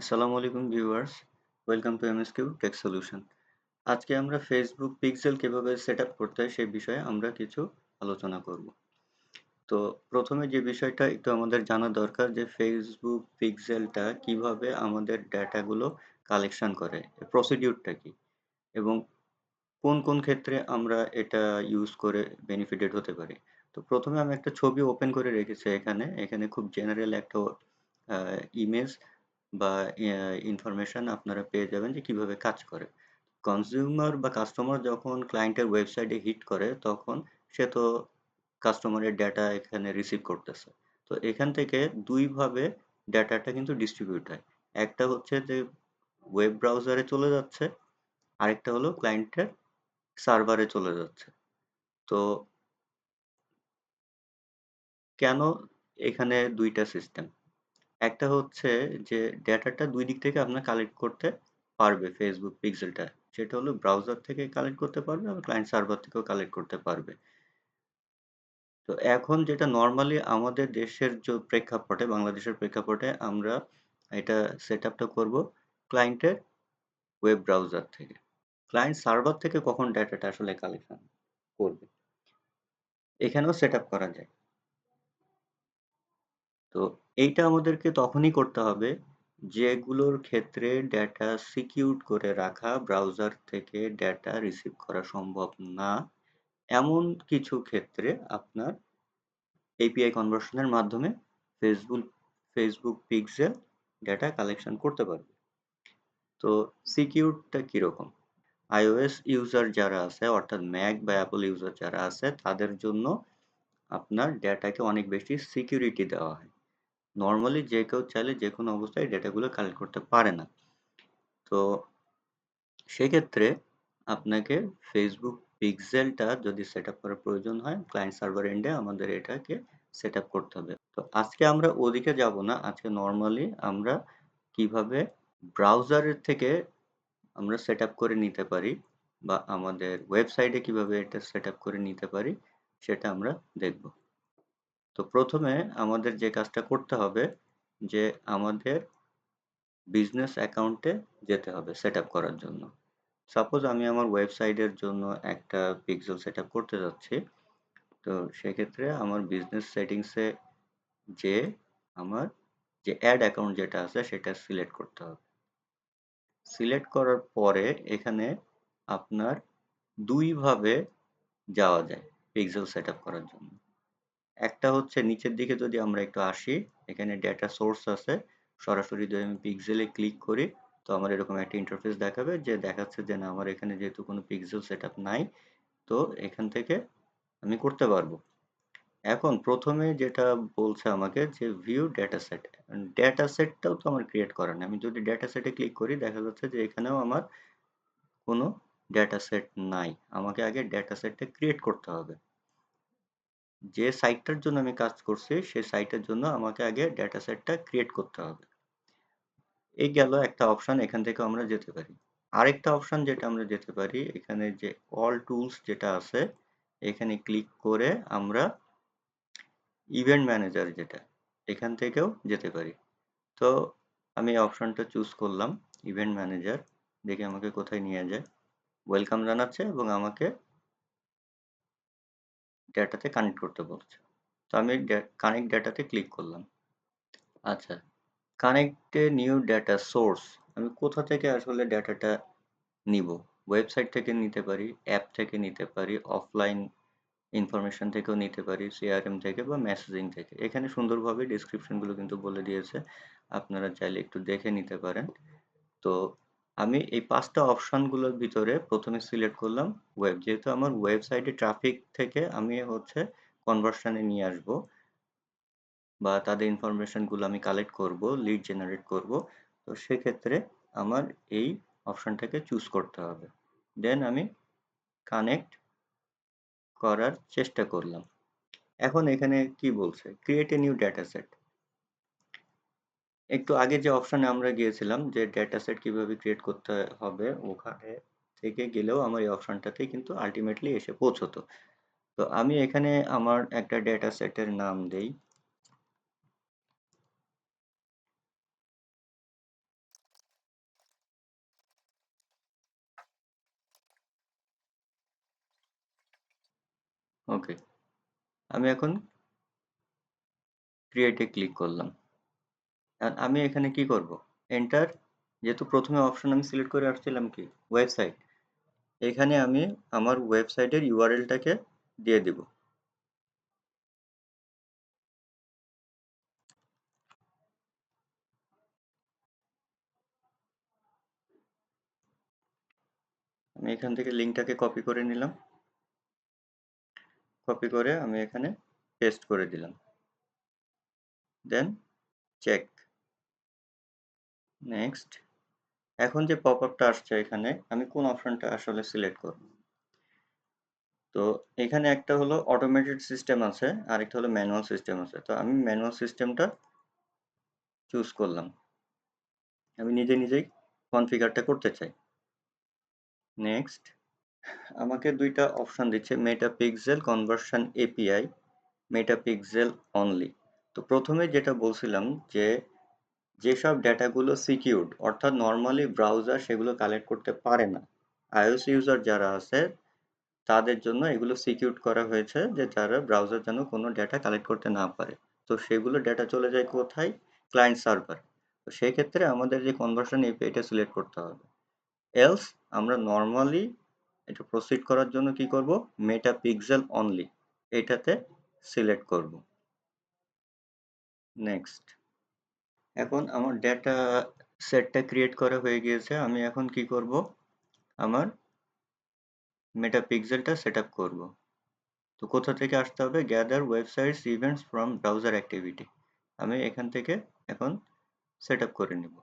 আসসালামু আলাইকুম viewers, welcome to MSQ tech solution. আজকে আমরা ফেসবুক পিক্সেল কীভাবে সেট আপ করতে হয় সেই বিষয়ে আমরা কিছু আলোচনা করব। তো প্রথমে যে বিষয়টা একটু আমাদের জানা দরকার যে ফেসবুক পিক্সেলটা কীভাবে আমাদের ডেটাগুলো কালেকশন করে প্রসিডিউরটা কি? এবং কোন কোন ক্ষেত্রে আমরা এটা ইউজ করে বেনিফিটেড হতে পারি? তো প্রথমে আমি একটা ছবি ওপেন করে রেখেছি এখানে এখানে খুব জেনারেল একটা ইমেজ বা ইনফরমেশন আপনারা পেয়ে যাবেন যে কীভাবে কাজ করে। কনজিউমার বা কাস্টমার যখন ক্লায়েন্টের ওয়েবসাইটে হিট করে, তখন সে তো কাস্টমারের ডেটা এখানে রিসিভ করতেছে। তো এখান থেকে দুইভাবে ডেটাটা কিন্তু ডিস্ট্রিবিউট হয়। একটা হচ্ছে যে ওয়েব ব্রাউজারে চলে যাচ্ছে, আরেকটা হলো ক্লায়েন্টের সার্ভারে চলে যাচ্ছে। তো কেন এখানে দুইটা সিস্টেম একটা হচ্ছে যে ডেটাটা দুই দিক থেকে আপনার কালেক্ট করতে পারবে ফেসবুক পিক্সেলটা সেটা হলো ব্রাউজার থেকে কালেক্ট করতে পারবে আর ক্লায়েন্ট সার্ভার থেকেও কালেক্ট করতে পারবে। তো এখন যেটা নর্মালি আমাদের দেশের যে প্রেক্ষাপটে, বাংলাদেশের প্রেক্ষাপটে আমরা এটা সেট আপটা করব ক্লায়েন্টের ওয়েব ব্রাউজার থেকে। ক্লায়েন্ট সার্ভার থেকে কখন ডেটাটা আসলে কালেকশন করবে? এখানেও সেট আপ করা যায়। তো এইটা আমাদেরকে তখনই করতে হবে যেগুলোর ক্ষেত্রে ডেটা সিকিউর করে রাখা ব্রাউজার থেকে ডেটা রিসিভ করা সম্ভব না। এমন কিছু ক্ষেত্রে আপনার এপিআই কনভার্সনের মাধ্যমে Facebook Facebook pixel data collection করতে পারবে। তো সিকিউরটা কীরকম? আইওএস ইউজার যারা আছে, অর্থাৎ ম্যাক বা অ্যাপল ইউজার যারা আছে, তাদের জন্য আপনার ডেটাকে অনেক বেশি সিকিউরিটি দেওয়া হয়। নর্মালি যে কেউ চাইলে যে কোনো অবস্থায় ডেটাগুলো কালেক্ট করতে পারে না। তো সেক্ষেত্রে আপনাকে ফেসবুক পিক্সেলটা যদি সেট আপ করার প্রয়োজন হয় ক্লায়েন্ট সার্ভার এন্ডে আমাদের এটাকে সেট আপ করতে হবে। তো আজকে আমরা ওদিকে যাব না, আজকে নর্মালি আমরা কীভাবে ব্রাউজারের থেকে আমরা সেট আপ করে নিতে পারি বা আমাদের ওয়েবসাইটে কীভাবে এটা সেট আপ করে নিতে পারি, সেটা আমরা দেখব। তো প্রথমে আমাদের যে কাজটা করতে হবে, যে আমাদের বিজনেস অ্যাকাউন্টে যেতে হবে সেট করার জন্য। সাপোজ আমি আমার ওয়েবসাইটের জন্য একটা পিক্সেল সেট করতে যাচ্ছি, তো সেক্ষেত্রে আমার বিজনেস সেটিংসে যে আমার যে অ্যাড অ্যাকাউন্ট যেটা আছে সেটা সিলেক্ট করতে হবে। সিলেক্ট করার পরে এখানে আপনার দুইভাবে যাওয়া যায় পিক্সেল সেট করার জন্য। একটা হচ্ছে নিচের দিকে যদি আমরা একটু আসি, এখানে ডেটা সোর্স আছে, সরাসরি যদি আমি পিক্সেলে ক্লিক করি, তো আমার এরকম একটা ইন্টারফেস দেখাবে যে দেখাচ্ছে যে না, আমার এখানে যেহেতু কোনো পিক্সেল সেট নাই, তো এখান থেকে আমি করতে পারব। এখন প্রথমে যেটা বলছে আমাকে যে ভিউ ডেটা সেট ডেটা সেটটাও তো আমার ক্রিয়েট করার নেই। আমি যদি ডেটা সেটে ক্লিক করি, দেখা যাচ্ছে যে এখানেও আমার কোনো ডেটা সেট নাই। আমাকে আগে ডেটা সেটটা ক্রিয়েট করতে হবে। যে সাইটটার জন্য আমি কাজ করছি, সেই সাইটের জন্য আমাকে আগে ডেটা সেটটা ক্রিয়েট করতে হবে। এই গেল একটা অপশন এখান থেকে আমরা যেতে পারি। আরেকটা অপশন যেটা আমরা যেতে পারি, এখানে যে অল টুলস যেটা আছে, এখানে ক্লিক করে আমরা ইভেন্ট ম্যানেজার যেটা, এখান থেকেও যেতে পারি। তো আমি অপশনটা চুজ করলাম ইভেন্ট ম্যানেজার দেখে আমাকে কোথায় নিয়ে যায়। ওয়েলকাম জানাচ্ছে এবং আমাকে ডেটাতে কানেক্ট করতে বলছে। তো আমি কানেক্ট ডেটাতে ক্লিক করলাম। আচ্ছা কানেক্টে নিউ ডেটা সোর্স আমি কোথা থেকে আসলে ডেটাটা নিব? ওয়েবসাইট থেকে নিতে পারি অ্যাপ থেকে নিতে পারি অফলাইন ইনফরমেশন থেকেও নিতে পারি সিআরএম থেকে বা মেসেজিং থেকে। এখানে সুন্দরভাবে ডিসক্রিপশনগুলো কিন্তু বলে দিয়েছে। আপনারা চাইলে একটু দেখে নিতে পারেন। তো আমি এই পাঁচটা অপশানগুলোর ভিতরে প্রথমে সিলেক্ট করলাম ওয়েব যেহেতু আমার ওয়েবসাইটে ট্রাফিক থেকে আমি হচ্ছে কনভার্সনে নিয়ে আসব বা তাদের ইনফরমেশনগুলো আমি কালেক্ট করব লিড জেনারেট করব, তো সেক্ষেত্রে আমার এই অপশানটাকে চুজ করতে হবে। দেন আমি কানেক্ট করার চেষ্টা করলাম। এখন এখানে কি বলছে? Create a new data set একটু আগে যে অপশানে আমরা গিয়েছিলাম যে ডেটা সেট কীভাবে ক্রিয়েট করতে হবে, ওখানে থেকে গেলেও আমার এই অপশানটাতে কিন্তু আলটিমেটলি এসে পৌঁছতো। তো আমি এখানে আমার একটা ডেটা সেটের নাম দেই। ওকে আমি এখন ক্রিয়েটে ক্লিক করলাম। আমি এখানে কি করব? এন্টার যেহেতু প্রথমে অপশন আমি সিলেক্ট করে আসছিলাম কি? ওয়েবসাইট এখানে আমি আমার ওয়েবসাইটের ইউআরএলটাকে দিয়ে দিব। আমি এখান থেকে লিঙ্কটাকে কপি করে নিলাম। কপি করে আমি এখানে পেস্ট করে দিলাম। দেন চেক নেক্সট এখন যে পপ আপটা আসছে এখানে, আমি কোন অপশনটা আসলে সিলেক্ট করব? তো এখানে একটা হলো অটোমেটেড সিস্টেম আছে আর একটা হলো ম্যানুয়াল সিস্টেম আছে। তো আমি ম্যানুয়াল সিস্টেমটা চুজ করলাম। আমি নিজে নিজেই কনফিগারটা করতে চাই। নেক্সট আমাকে দুইটা অপশন দিচ্ছে Meta pixel conversion API Meta pixel only তো প্রথমে যেটা বলছিলাম যে যেসব ডেটাগুলো সিকিউরড, অর্থাৎ নর্মালি ব্রাউজার সেগুলো কালেক্ট করতে পারে না, আইওএস ইউজার যারা আছে, তাদের জন্য এগুলো সিকিউর করা হয়েছে যে যারা ব্রাউজার যেন কোনো ডেটা কালেক্ট করতে না পারে। তো সেগুলো ডেটা চলে যায় কোথায়? Client server. তো সেক্ষেত্রে আমাদের যে কনভার্সন এপি এটা সিলেক্ট করতে হবে। এলস আমরা নর্মালি এটা প্রসিড করার জন্য কি করব? মেটা পিক্সেল অনলি এটাতে সিলেক্ট করব। নেক্সট এখন আমার ডেটা সেটটা ক্রিয়েট করা হয়ে গিয়েছে, আমি এখন কি করব? আমার মেটা পিক্সেলটা সেট আপ করব। তো কোথা থেকে আসতে হবে? Gather websites events from browser activity আমি এখান থেকে এখন সেট আপ করে নেব।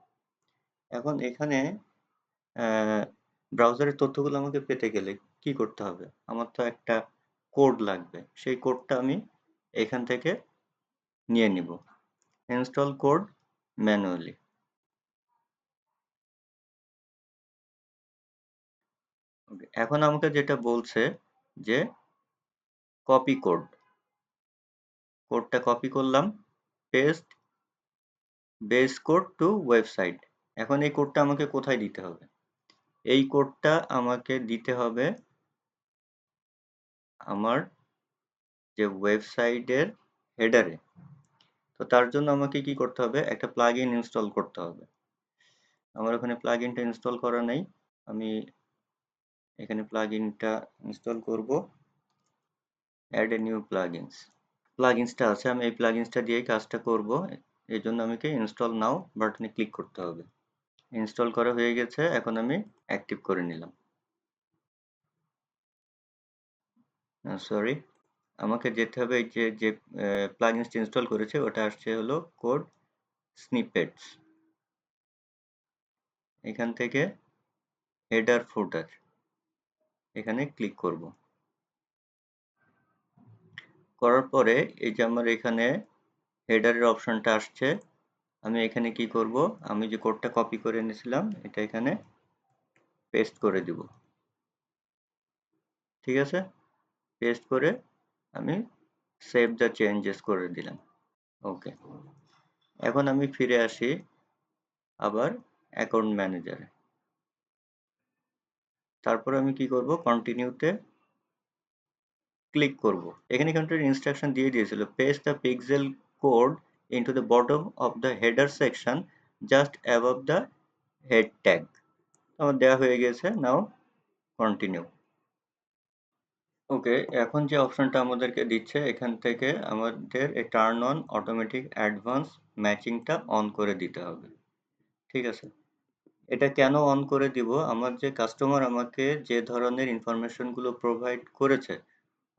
এখন এখানে ব্রাউজারের তথ্যগুলো আমাকে পেতে গেলে কি করতে হবে? আমার তো একটা কোড লাগবে। সেই কোডটা আমি এখান থেকে নিয়ে নিব। Install code manually. এখন আমাকে যেটা বলছে যে কপি কোড কোডটা কপি করলাম paste base code to website এখন এই কোডটা আমাকে কোথায় দিতে হবে? এই কোডটা আমাকে দিতে হবে আমার যে ওয়েবসাইটের হেডারে তো তার জন্য আমাকে কি করতে হবে? একটা প্লাগ ইন ইনস্টল করতে হবে। আমার ওখানে প্লাগ ইনটা ইনস্টল করা নেই। আমি এখানে প্লাগ ইনটা ইনস্টল করব। অ্যাড এ নিউ প্লাগইনস প্লাগইনসটা আছে। আমি এই প্লাগইনসটা দিয়েই কাজটা করব। এই জন্য আমাকে ইনস্টল নাও বাটনে ক্লিক করতে হবে। ইনস্টল করা হয়ে গেছে। এখন আমি অ্যাক্টিভ করে নিলাম। সরি আমাকে যেতে হবে এই যে যে প্লাগইনসটা ইনস্টল করেছে, ওটা আসছে হলো কোড স্নিপেটস এখান থেকে হেডার ফুটার এখানে ক্লিক করব। করার পরে এই যে আমার এখানে হেডারের অপশনটা আসছে, আমি এখানে কি করব? আমি যে কোডটা কপি করে এনেছিলাম, এটা এখানে পেস্ট করে দিব। ঠিক আছে? পেস্ট করে আমি সেভ দ্য চেঞ্জেস করে দিলাম। ওকে এখন আমি ফিরে আসি আবার অ্যাকাউন্ট ম্যানেজারে তারপর আমি কি করব? কন্টিনিউতে ক্লিক করব। এখানে কিন্তু ইনস্ট্রাকশন দিয়ে দিয়েছিল paste the pixel code into the bottom of the header section just above the head tag আমার দেওয়া হয়ে গেছে নাও কন্টিনিউ ওকে, এখন যে অপশনটা আমাদেরকে দিচ্ছে, এখান থেকে আমাদের এই টার্ন অন অটোমেটিক অ্যাডভান্স ম্যাচিংটা অন করে দিতে হবে। ঠিক আছে? এটা কেন অন করে দিব? আমার যে কাস্টমার আমাকে যে ধরনের ইনফরমেশনগুলো প্রোভাইড করেছে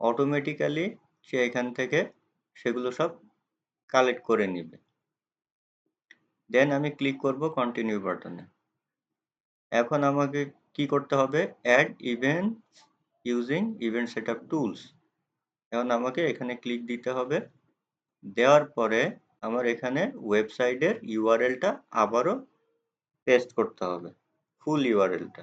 অটোমেটিক্যালি সে এখান থেকে সেগুলো সব কালেক্ট করে নিবে। দেন আমি ক্লিক করব কন্টিনিউ বাটনে এখন আমাকে কি করতে হবে? Add event using event set up tools এখন আমাকে এখানে ক্লিক দিতে হবে। দেওয়ার পরে আমার এখানে ওয়েবসাইটের ইউআরএলটা আবারও পেস্ট করতে হবে ফুল ইউআরএলটা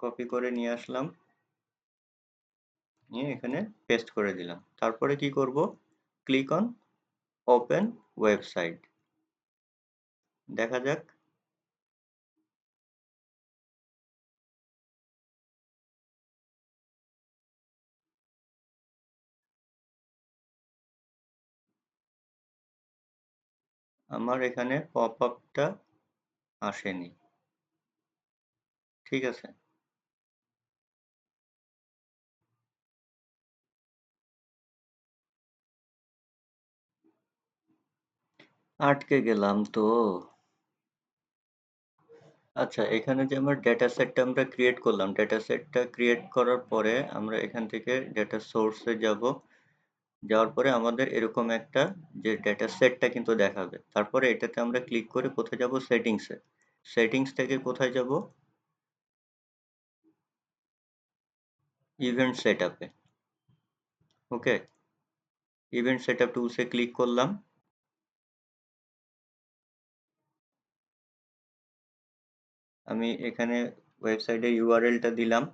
কপি করে নিয়ে আসলাম। নিয়ে এখানে পেস্ট করে দিলাম। তারপরে কি করব? ক্লিক অন ওপেন ওয়েবসাইট দেখা যাক আমার এখানে পপ আপটা আসেনি। ঠিক আছে? আটকে গেলাম তো। আচ্ছা এখানে যে আমার ডেটা সেটটা আমরা ক্রিয়েট করলাম ডেটা সেটটা ক্রিয়েট করার পরে আমরা এখান থেকে ডেটা সোর্সে যাব। যাওয়ার পরে আমাদের এরকম একটা যে ডেটা সেটটা কিন্তু দেখাবে। তারপরে এটাতে আমরা ক্লিক করে কোথায় যাব? সেটিংসে সেটিংস থেকে কোথায় যাব? ইভেন্ট সেট আপে ওকে ইভেন্ট সেট আপ টুলসে ক্লিক করলাম। আমি এখানে ওয়েবসাইটে ইউআরএলটা দিলাম।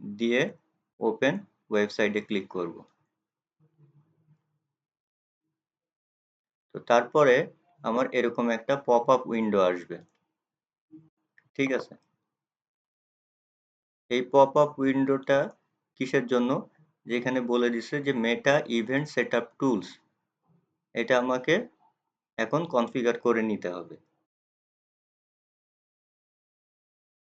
দিয়ে ওপেন ওয়েবসাইটে ক্লিক করব। তো তারপরে আমার এরকম একটা পপ আপ উইন্ডো আসবে। ঠিক আছে? এই পপ আপ উইন্ডোটা কিসের জন্য? যেখানে বলে দিছে যে Meta event set up tools এটা আমাকে এখন কনফিগার করে নিতে হবে।